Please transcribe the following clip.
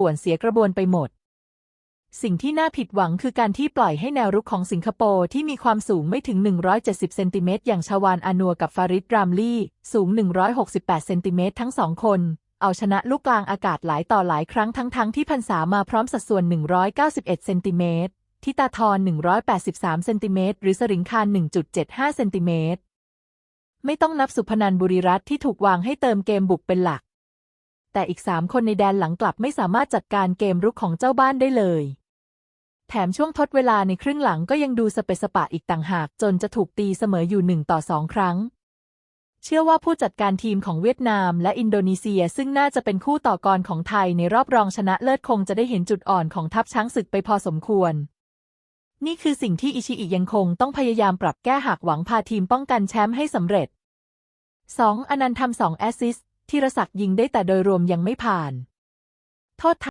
ป่วนเสียกระบวนไปหมด สิ่งที่น่าผิดหวังคือการที่ปล่อยให้แนวรุกของสิงคโปร์ที่มีความสูงไม่ถึง 170 เซนติเมตรอย่างชาวานอานัวกับฟาริดรามลี่ สูง 168 เซนติเมตรทั้งสองคน เอาชนะลูกกลางอากาศหลายต่อหลายครั้งทั้งๆทที่พันษามาพร้อมสัดส่วน 191 เซนติเมตรทิตาทร183 เซนติเมตรหรือสริงคาร1.75 เซนติเมตร ไม่ต้องนับสุพนันบุรีรัตน์ที่ถูกวางให้เติมเกมบุกเป็นหลัก แต่อีกสามคนในแดนหลังกลับไม่สามารถจัดการเกมรุกของเจ้าบ้านได้เลย แถมช่วงทดเวลาในครึ่งหลังก็ยังดูสเปสปะอีกต่างหาก จนจะถูกตีเสมออยู่หนึ่งต่อสองครั้ง เชื่อว่าผู้จัดการทีมของเวียดนามและอินโดนีเซียซึ่งน่าจะเป็นคู่ต่อกรของไทยในรอบรองชนะเลิศคงจะได้เห็นจุดอ่อนของทัพช้างศึกไปพอสมควรนี่คือสิ่งที่อิชิอิยังคงต้องพยายามปรับแก้หากหวังพาทีมป้องกันแชมป์ให้สำเร็จ 2. อนันต์ทำสองแอสซิสต์ ธีรศักดิ์ยิงได้แต่โดยรวมยังไม่ผ่าน โทษ